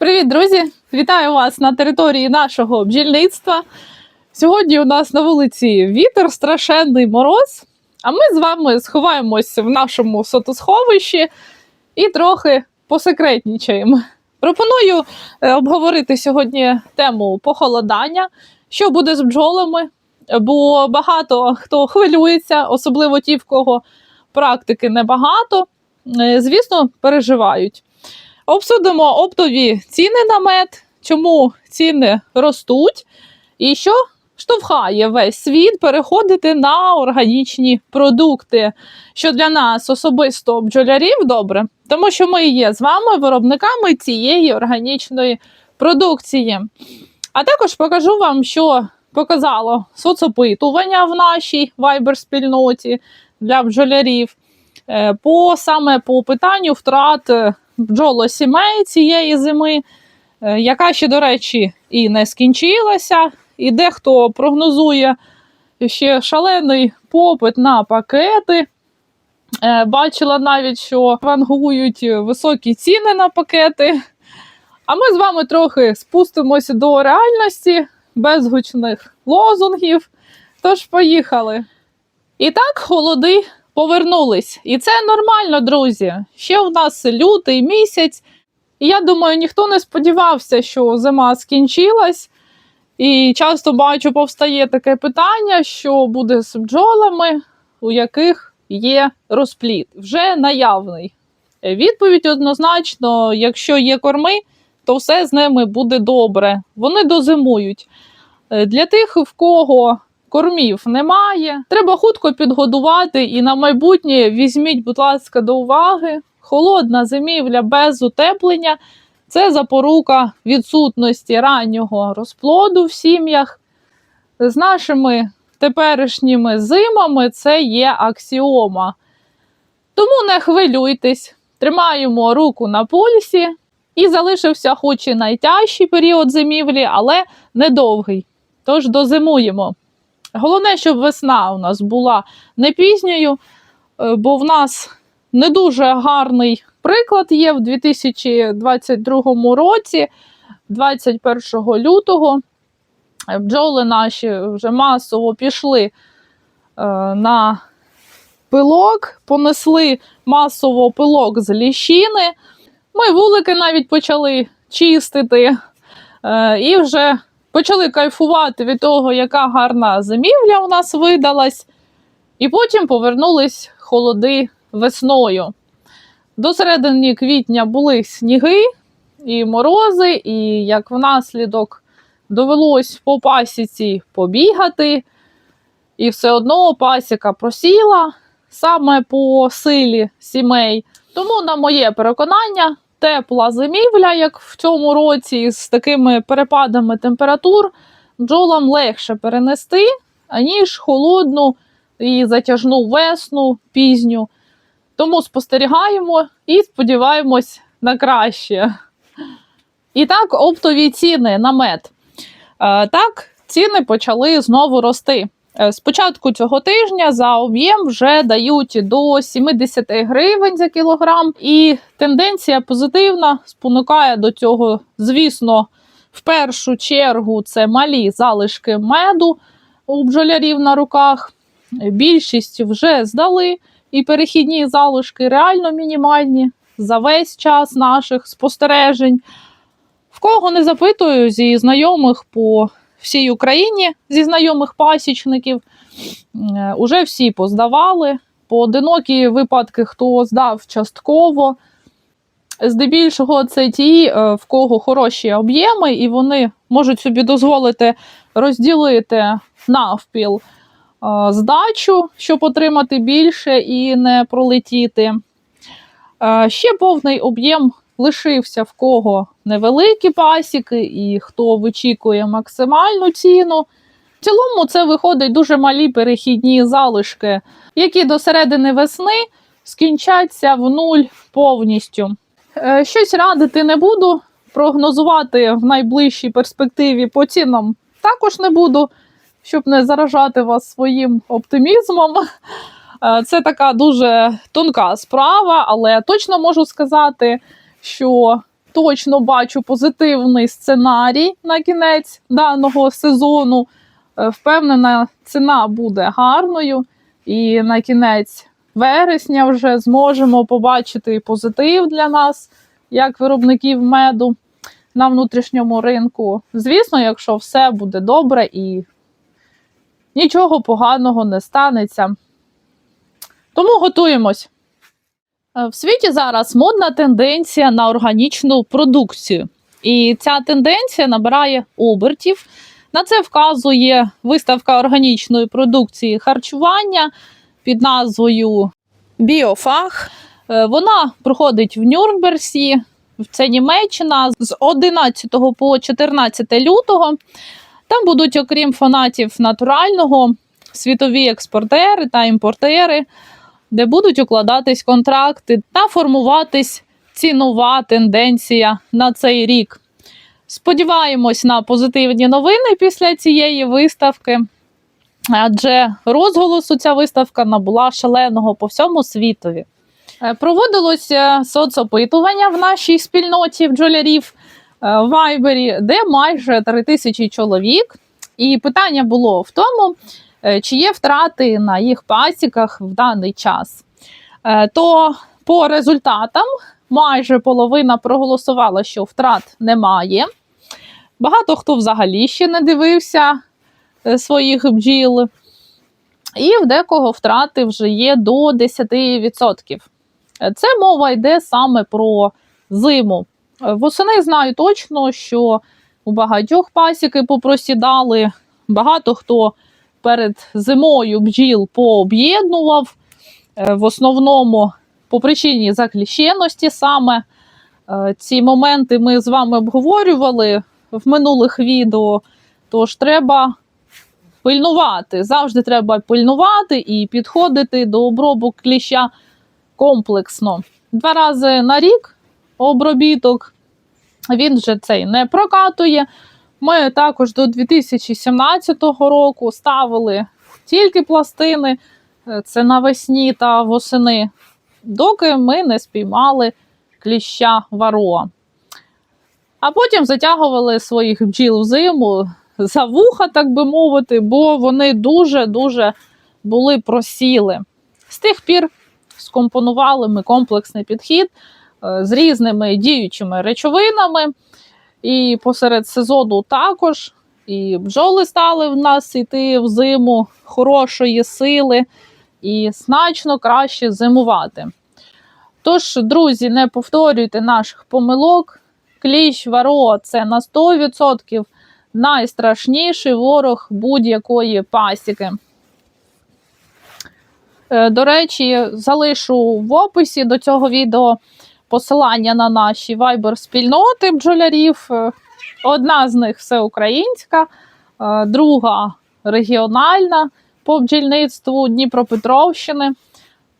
Привіт, друзі! Вітаю вас на території нашого бджільництва. Сьогодні у нас на вулиці вітер, страшенний мороз. А ми з вами сховаємось в нашому сотосховищі і трохи посекретнічаємо. Пропоную е, обговорити сьогодні тему похолодання, що буде з бджолами, бо багато хто хвилюється, особливо ті, в кого практики небагато, е, звісно, переживають. Обсудимо оптові ціни на мед, чому ціни ростуть, і що штовхає весь світ переходити на органічні продукти, що для нас особисто бджолярів добре, тому що ми є з вами виробниками цієї органічної продукції. А також покажу вам, що показало соцопитування в нашій вайбер-спільноті для бджолярів. е, По саме по питанню втрат е, бджолосімей цієї зими, е, яка ще, до речі, і не скінчилася, і дехто прогнозує ще шалений попит на пакети. Е, Бачила навіть, що вангують високі ціни на пакети. А ми з вами трохи спустимося до реальності без гучних лозунгів. Тож поїхали. І так, холоди повернулись. І це нормально, друзі. Ще у нас лютий місяць. І я думаю, ніхто не сподівався, що зима скінчилась. І часто бачу, повстає таке питання, що буде з бджолами, у яких є розпліт, вже наявний. Відповідь однозначно: якщо є корми, то все з ними буде добре. Вони дозимують. Е, Для тих, в кого кормів немає. Треба хутко підгодувати і на майбутнє візьміть, будь ласка, до уваги. Холодна зимівля без утеплення це запорука відсутності раннього розплоду в сім'ях. З нашими теперішніми зимами це є аксіома. Тому не хвилюйтесь, тримаємо руку на пульсі. І залишився хоч і найтяжчий період зимівлі, але недовгий. Тож дозимуємо. Головне, щоб весна у нас була не пізньою, е, бо в нас не дуже гарний приклад є в 2022 році, 21 лютого. е, Бджоли наші вже масово пішли е, на пилок, понесли масово пилок з ліщини. Ми вулики навіть почали чистити і вже почали кайфувати від того, яка гарна зимівля у нас видалась, і потім повернулись холоди весною. До середини квітня були сніги і морози, і як внаслідок довелось по пасіці побігати, і все одно пасіка просіла саме по силі сімей. Тому, на моє переконання, тепла зимівля, як в цьому році, з такими перепадами температур, бджолам легше перенести, аніж холодну і затяжну весну пізню. Тому спостерігаємо і сподіваємось на краще. І так, оптові ціни на мед. Е, Так, ціни почали знову рости. Е, З початку цього тижня за об'єм вже дають до 70 гривень за кілограм, і тенденція позитивна спонукає до цього, звісно, в першу чергу це малі залишки меду у бджолярів на руках. Більшість вже здали, і перехідні залишки реально мінімальні за весь час наших спостережень. В кого не запитую зі знайомих по всій Україні, зі знайомих пасічників, е, уже всі поздавали. Поодинокі випадки, хто здав частково. Здебільшого, це ті, е, в кого хороші об'єми, і вони можуть собі дозволити розділити навпіл е, здачу, щоб отримати більше і не пролетіти. Ще повний об'єм лишився в кого невеликі пасіки, і хто вичікує максимальну ціну. В цілому це виходить дуже малі перехідні залишки, які до середини весни скінчаться в нуль повністю. Е, Щось радити не буду, прогнозувати в найближчій перспективі по цінам також не буду, щоб не заражати вас своїм оптимізмом. Е, Це така дуже тонка справа, але точно можу сказати, що точно бачу позитивний сценарій на кінець даного сезону. Е, Впевнена, ціна буде гарною, і на кінець вересня вже зможемо побачити позитив для нас, як виробників меду на внутрішньому ринку. Звісно, якщо все буде добре і нічого поганого не станеться. Тому готуємось. Е, В світі зараз модна тенденція на органічну продукцію. І ця тенденція набирає обертів. На це вказує виставка органічної продукції харчування під назвою Біофах. Е, Вона проходить в Нюрнберзі, це Німеччина з 11 по 14 лютого. Там будуть, окрім фанатів натурального, світові експортери та імпортери, де будуть укладатись контракти та формуватись цінова тенденція на цей рік. Сподіваємось на позитивні новини після цієї виставки, адже розголосу ця виставка набула шаленого по всьому світові. Е, Проводилося соцопитування в нашій спільноті бджолярів е, в Вайбері, де майже 3 тисячі чоловік. І питання було в тому, е, чи є втрати на їх пасіках в даний час. Е, То по результатам майже половина проголосувала, що втрат немає. Багато хто взагалі ще не дивився е, своїх бджіл. І в декого втрати вже є до 10%. Е, Це мова йде саме про зиму. Е, Восени знаю точно, що у багатьох пасіки попросідали. Багато хто перед зимою бджіл пооб'єднував. Е, В основному по причині закліщеності саме. Е, Ці моменти ми з вами обговорювали в минулих відео. Тож треба пильнувати. Завжди треба пильнувати і підходити до обробок кліща комплексно. Два рази на рік обробіток. Він вже цей не прокатує. Ми також до 2017 року ставили тільки пластини, е, це навесні та восени, доки ми не спіймали кліща вароа. А потім затягували своїх бджіл в зиму за вуха, так би мовити, бо вони дуже-дуже були просіли. З тих пір скомпонували ми комплексний підхід е, з різними діючими речовинами. І посеред сезону також. І бджоли стали в нас йти в зиму хорошої сили і значно краще зимувати. Тож, друзі, не повторюйте наших помилок. Кліщ варо це на 100% найстрашніший ворог будь-якої пасіки. Е, До речі, залишу в описі до цього відео посилання на наші вайбер-спільноти бджолярів. Е, Одна з них всеукраїнська, е, друга регіональна по бджільництву Дніпропетровщини.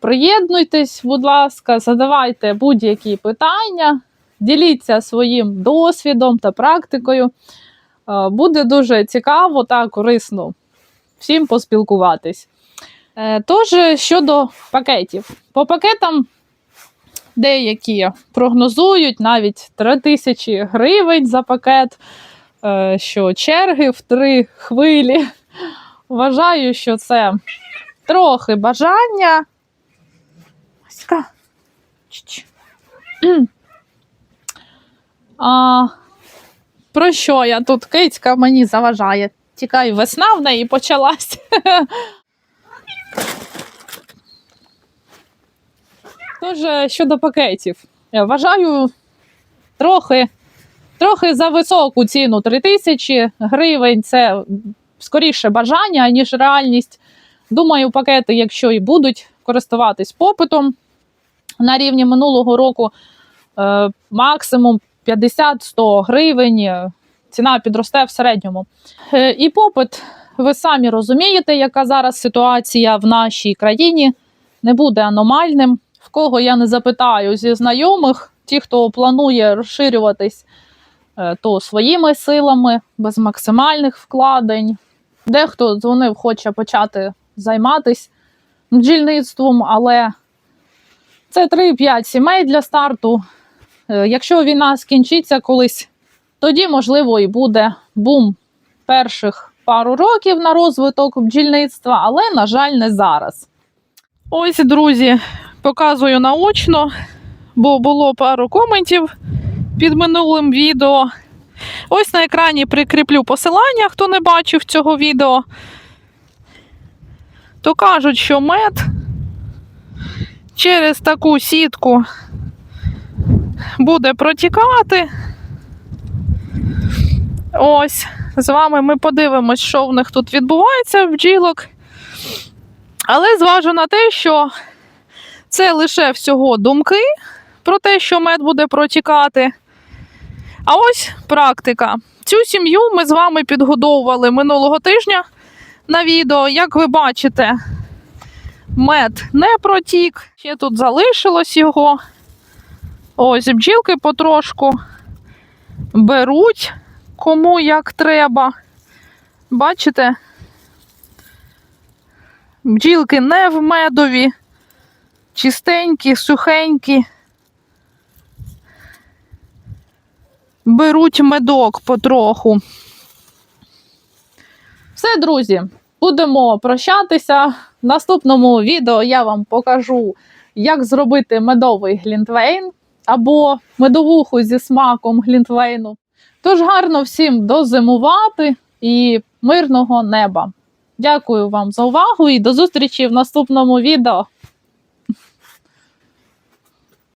Приєднуйтесь, будь ласка, задавайте будь-які питання, діліться своїм досвідом та практикою. Е, Буде дуже цікаво та корисно всім поспілкуватись. Тож, щодо пакетів, по пакетам деякі прогнозують навіть 3 тисячі гривень за пакет, е, що черги в три хвилі. Вважаю, що це трохи бажання. А, про що я тут кицька мені заважає? Тікаю, весна в неї почалась. Тож е, щодо пакетів, я вважаю трохи, трохи за високу ціну 3 тисячі гривень. Це скоріше бажання, ніж реальність. Думаю, пакети, якщо і будуть користуватись попитом на рівні минулого року, е, максимум 50-100 гривень. е, Ціна підросте в середньому. Е, І попит, ви самі розумієте, яка зараз ситуація в нашій країні не буде аномальним. В кого я не запитаю зі знайомих, ті, хто планує розширюватись, е, то своїми силами, без максимальних вкладень. Дехто дзвонив, хоче почати займатися бджільництвом, але це 3-5 сімей для старту. Е, Якщо війна скінчиться колись, тоді, можливо, і буде бум перших пару років на розвиток бджільництва, але, на жаль, не зараз. Ось, друзі, показую наочно, бо було пару коментів під минулим відео. Ось на екрані прикріплю посилання, хто не бачив цього відео. То кажуть, що мед через таку сітку буде протікати. Ось, з вами ми подивимось, що в них тут відбувається в бджілок. Але зважу на те, що це лише всього думки про те, що мед буде протікати. А ось практика. Цю сім'ю ми з вами підгодовували минулого тижня на відео. Як ви бачите, мед не протік, ще тут залишилось його. Ось бджілки потрошку беруть кому як треба. Бачите? Бджілки не в медові, чистенькі, сухенькі. Беруть медок потроху. Все, друзі, будемо прощатися. В наступному відео я вам покажу, як зробити медовий глінтвейн або медовуху зі смаком глінтвейну. Тож гарно всім дозимувати і мирного неба. Дякую вам за увагу і до зустрічі в наступному відео.